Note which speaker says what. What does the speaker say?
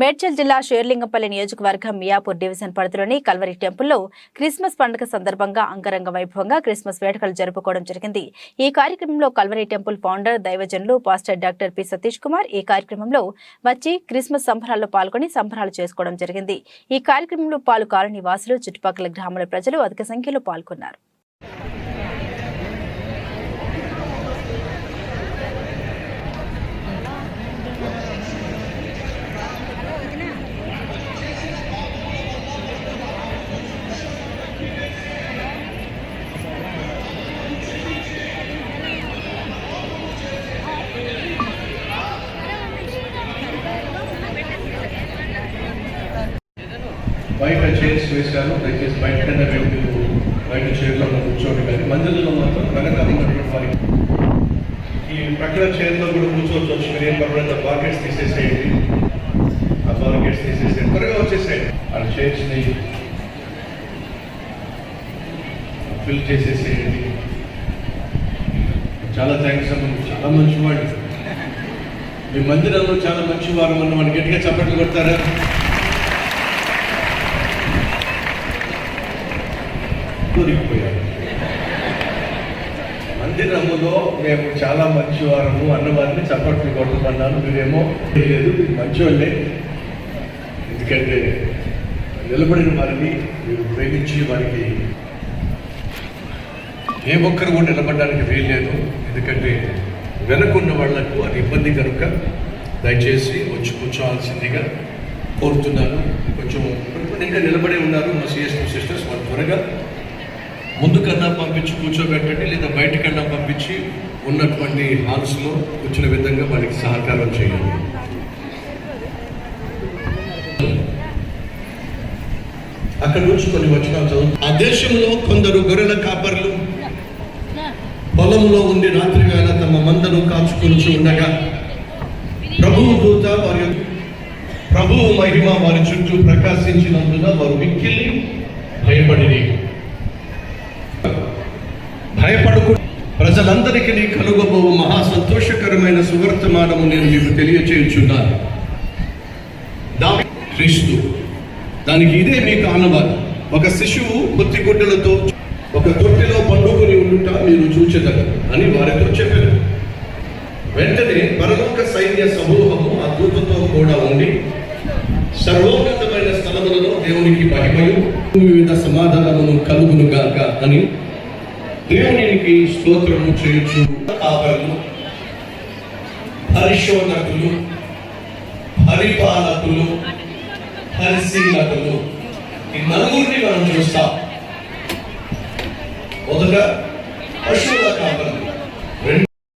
Speaker 1: మేడ్చల్ జిల్లా షేర్లింగంపల్లి నియోజకవర్గం మియాపూర్ డివిజన్ పరిధిలోని కల్వరి టెంపుల్లో క్రిస్మస్ పండుగ సందర్భంగా అంగరంగ వైభవంగా క్రిస్మస్ వేడుకలు జరుపుకోవడం జరిగింది. ఈ కార్యక్రమంలో కల్వరి టెంపుల్ ఫౌండర్ దైవజనులు pastor doctor P Satish Kumar ఈ కార్యక్రమంలో వచ్చి క్రిస్మస్ సంబరాల్లో పాల్గొని సంబరాలు చేసుకోవడం జరిగింది. ఈ కార్యక్రమంలో పాలు కాలనీ వాసులు చుట్టుపక్కల గ్రామాల ప్రజలు అధిక సంఖ్యలో పాల్గొన్నారు.
Speaker 2: బయట చైర్స్ వేశారు దయచేసి బయట కింద మేము బయట చైర్లో కూర్చోండి కానీ మందిరంలో మాత్రం ఘనంగా ఉన్నటువంటి వారికి ఈ ప్రక్కన చైర్లో కూడా కూర్చోవచ్చు మీరు ఏం పర్వాలేదు బాకెట్స్ తీసేసేయండి. ఆ బాకెట్స్ తీసేసేయండి. త్వరగా వచ్చేసేయండి. ఆ చైర్స్ని ఫిల్ చేసేసేయండి. చాలా థ్యాంక్స్ అమ్మ చాలా మంచివాడు మీ మందిరంలో చాలా మంచివారు మన మన గట్టిగా చప్పట్లు కొడతారా? దొరికిపోయారు మందిరములో మేము చాలా మంచివారము అన్నవారిని చప్పట్లు కొట్టమన్నాను. మీరేమో లేదు మీరు మంచివాళ్ళే ఎందుకంటే నిలబడిన వారిని మీరు ప్రేమించి వారికి ఏ ఒక్కరు కూడా నిలబడడానికి వీల్లేదు. ఎందుకంటే వెనకున్న వాళ్ళకు అది ఇబ్బంది కనుక దయచేసి వచ్చి కూర్చోవాల్సిందిగా కోరుతున్నాను. కొంచెం ఇంకా నిలబడి ఉన్నారు మా సిఎస్ సిస్టర్స్ వాళ్ళు త్వరగా ముందుకన్నా పంపించి కూర్చోబెట్టండి లేదా బయటకన్నా పంపించి ఉన్నటువంటి హాల్స్లో వచ్చిన విధంగా వాళ్ళకి సహకారం చేయండి అక్కడ నుంచి కొన్ని వచ్చిన చదువు. ఆ దేశంలో కొందరు గొర్రెల కాపర్లు పొలంలో ఉండి రాత్రి వేళ తమ మందను కాచుకుని ఉండగా ప్రభువు దూత వారి ప్రభువు మహిమ వారి చుట్టూ ప్రకాశించినందున వారు మిక్కిలి భయపడిరి. ప్రజలందరికీ నీ కలుగబోవు మహా సంతోషకరమైన సువర్తమానము నేను మీకు తెలియచేయుచున్నాను. క్రీస్తు. దానికి ఇదే మీకు ఆనవాలు ఒక శిశువు కొద్ది గుడ్డలతో ఒక తొట్టిలో పండుకొని ఉండుట మీరు చూచెదరు అని వారితో చెప్పారు. వెంటనే పరలోక సైన్య సమూహము ఆ దూతతో కూడా ఉండి సర్వోన్నతమైన స్థలములలో దేవునికి మహిమయు వివిధ సమాధానమును కలుగును గాక అని దేవునికి స్తోత్రము చేయొచ్చు కాపరులు పరిశోధకులు పరిపాలకులు పరిశీలకులు. ఈ నలుగురిని మనం చూస్తాం. మొదట